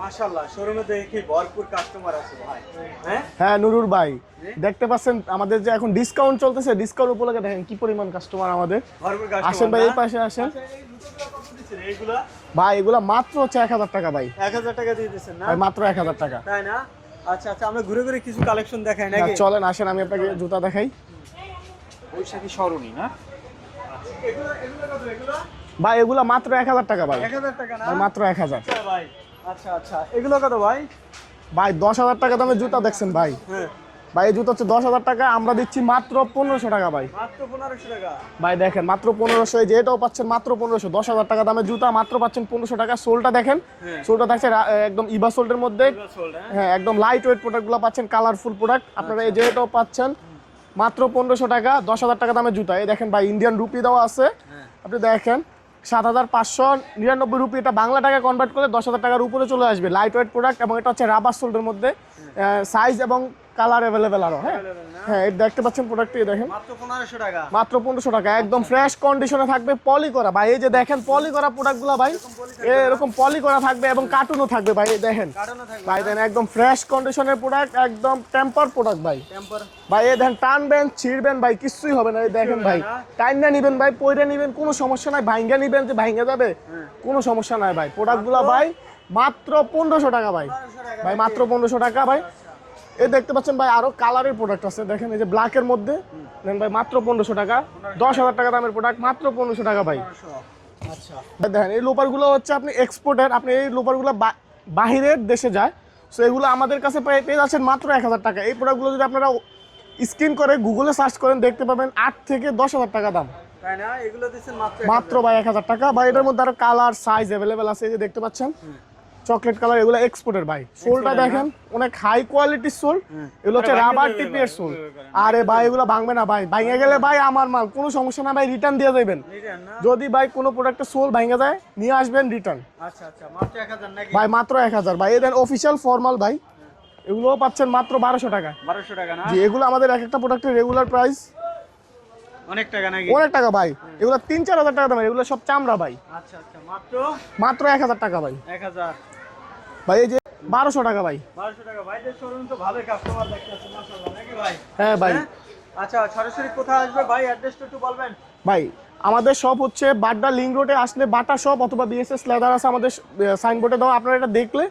মাশাআল্লাহ শোরুমে দেখি ভরপুর কাস্টমার আছে ভাই। হ্যাঁ? হ্যাঁ নুরুর ভাই। দেখতে পাচ্ছেন আমাদের যে এখন ডিসকাউন্ট চলতেছে ডিসকাউন্ট উপলক্ষে দেখেন কি পরিমাণ কাস্টমার আমাদের। ভরপুর কাস্টমার আসেন ভাই এই পাশে আসেন। আচ্ছা ভাই এগুলা মাত্র হচ্ছে এক হাজার টাকা ভাই। 1000 টাকা দিয়ে দিচ্ছেন না? মাত্র এক হাজার টাকা। তাই না? আচ্ছা আচ্ছা আমরা ঘুরে ঘুরে কিছু কালেকশন দেখাই হ্যাঁ, নাকি? চলেন আসেন আমি আপনাকে জুতা দেখাই। বৈশাখী সরণি না? এগুলো এগুলো কত এগুলো? ভাই এগুলা মাত্র এক হাজার টাকা ভাই। 1000 টাকা না? মাত্র এক হাজার। আচ্ছা ভাই। আচ্ছা আচ্ছা। এগুলো কত ভাই? ভাই দশ হাজার টাকা দামে জুতা দেখছেন ভাই। হ্যাঁ। ভাই এই জুতা হচ্ছে দশ হাজার টাকা আমরা দিচ্ছি মাত্র পনেরোশো টাকা ভাই। মাত্র 1500 টাকা? ভাই দেখেন মাত্র পনেরোশো এই যে এটাও পাচ্ছেন মাত্র পনেরোশো দশ হাজার টাকা দামের জুতা মাত্র পাচ্ছেন পনেরোশো টাকা। সোলটা দেখেন হ্যাঁ। সোলটা থাকছে একদম ইবা সোল্ডের মধ্যে। হ্যাঁ? হ্যাঁ একদম লাইট ওয়েট প্রোডাক্টগুলো পাচ্ছেন কালারফুল প্রোডাক্ট আপনারা এই যে এটাও পাচ্ছেন মাত্র পনেরোশো টাকা দশ হাজার টাকা দামের জুতা। এই দেখেন ভাই ইন্ডিয়ান রুপি দেওয়া আছে। আপনি দেখেন সাত হাজার পাঁচশো নিরানব্বই রুপি। এটা বাংলা টাকা কনভার্ট করলে দশ হাজার টাকার উপরে চলে আসবে। লাইট ওয়েট প্রোডাক্ট এবং এটা হচ্ছে রাবার সোল্ডের মধ্যে সাইজ এবং কালার অ্যাভেলেবেল আরও হ্যাঁ? হ্যাঁ এই দেখতে পাচ্ছেন প্রোডাক্টটি দেখেন। মাত্র 1500 টাকা। মাত্র পনেরোশো টাকা একদম ফ্রেশ কন্ডিশনে থাকবে পলি করা ভাই এই যে দেখেন পলি করা প্রোডাক্টগুলো ভাই এরকম পলি করা থাকবে এবং কার্টুনও থাকবে ভাই এই দেখেন। ভাই দেন একদম ফ্রেশ কন্ডিশনের প্রোডাক্ট একদম টেম্পার প্রোডাক্ট ভাই। টেম্পার ভাই এই দেখেন টানবেন ছিঁড়বেন ভাই কিছুই হবে না এই দেখেন ভাই। না। টাইনা নিবেন ভাই পয়রা নিবেন কোনো সমস্যা নাই ভাঙ্গা নিবেন যে ভাঙ্গা যাবে হ্যাঁ। কোনো সমস্যা নাই ভাই। প্রোডাক্টগুলো ভাই মাত্র পনেরোশো টাকা ভাই। ভাই মাত্র পনেরোশো টাকা ভাই। এই দেখতে পাচ্ছেন ভাই আরও কালারের প্রোডাক্ট আছে। দেখেন এই যে ব্ল্যাকের মধ্যে। দেন ভাই মাত্র পনেরোশো টাকা। দশ হাজার টাকা দামের প্রোডাক্ট মাত্র পনেরোশো টাকা ভাই। আচ্ছা। দেখেন এই লোপারগুলো হচ্ছে আপনি এক্সপোর্টের আপনি এই লোপারগুলো বাহিরের দেশে যায়। সো এগুলো আমাদের কাছে পেয়ে যাচ্ছেন মাত্র এক হাজার টাকা। এই প্রোডাক্টগুলো যদি আপনারা স্ক্রিন করে গুগলে সার্চ করেন দেখতে পাবেন আট থেকে দশ হাজার টাকা দাম। মাত্র ভাই এক হাজার টাকা। বা এটার মধ্যে আরও কালার সাইজ অ্যাভেলেবেল আছে এই যে দেখতে পাচ্ছেন। চকলেট কালার এগুলো এক্সপোর্টের ভাই। সোলটা দেখেন অনেক হাই কোয়ালিটির সোল এগুলো হচ্ছে রাবার টিপের সোল। আরে ভাই এগুলো ভাঙবে না ভাই। ভাঙে গেলে ভাই আমার মাল কোনো সমস্যা না ভাই রিটার্ন দিয়ে দেবেন যদি ভাই কোনো প্রোডাক্টের সোল ভাঙে যায় নিয়ে আসবেন রিটার্ন আচ্ছা আচ্ছা মাত্র 1000 নাকি? ভাই মাত্র এক হাজার। ভাই এদের অফিসিয়াল ফর্মাল ভাই। এগুলোও পাচ্ছেন মাত্র বারোশো টাকা। 1200 টাকা জি এগুলো আমাদের এক একটা প্রোডাক্টের রেগুলার প্রাইস অনেক টাকা নাকি? অনেক টাকা ভাই। এগুলো তিন চার হাজার টাকা দাম এগুলো সব চামড়া ভাই। আচ্ছা আচ্ছা মাত্র? মাত্র এক হাজার টাকা ভাই। 1000 ভাই এই যে বারোশো টাকা ভাই। 1200 টাকা। ভাইদের শোরুম তো ভালোই কাস্টমার দেখতে আছে নাকি ভাই? হ্যাঁ ভাই। হ্যাঁ? আচ্ছা সরাসরি কোথায় আসবে ভাই? অ্যাড্রেসটা একটু বলবেন। ভাই আমাদের শপ হচ্ছে বাড্ডা লিঙ্ক রোডে আসলে বাটা শপ অথবা বিএসএস লেদার আছে আমাদের সাইনবোর্ডে দেওয়া। আপনারা এটা দেখলে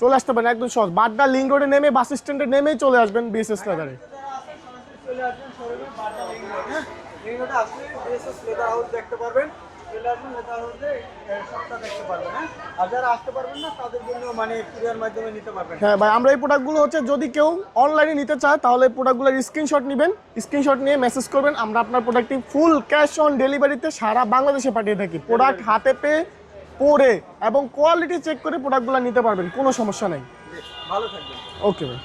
চলে আসতে পারেন একদম সহজ। বাড্ডা লিঙ্ক রোডে নেমে বাস স্ট্যান্ডে নেমেই চলে আসবেন বিএসএস লেদারে হ্যাঁ? আসলে বিএসএস লেদার হাউস দেখতে পারবেন। চলে আসবেন হাউসে সবটা দেখতে পারবেন হ্যাঁ? আর যারা আসতে পারবেন না তাদের জন্য মানে কুরিয়ার মাধ্যমে নিতে পারবেন। হ্যাঁ ভাই আমরা এই প্রোডাক্টগুলো হচ্ছে যদি কেউ অনলাইনে নিতে চায় তাহলে প্রোডাক্টগুলোর স্ক্রিনশট নেবেন। স্ক্রিনশট নিয়ে মেসেজ করবেন আমরা আপনার প্রোডাক্টটি ফুল ক্যাশ অন ডেলিভারিতে সারা বাংলাদেশে পাঠিয়ে থাকি। প্রোডাক্ট হাতে পেয়ে পরে এবং কোয়ালিটি চেক করে প্রোডাক্টগুলো নিতে পারবেন কোনো সমস্যা নেই। ভালো থাকবেন। ওকে ভাই।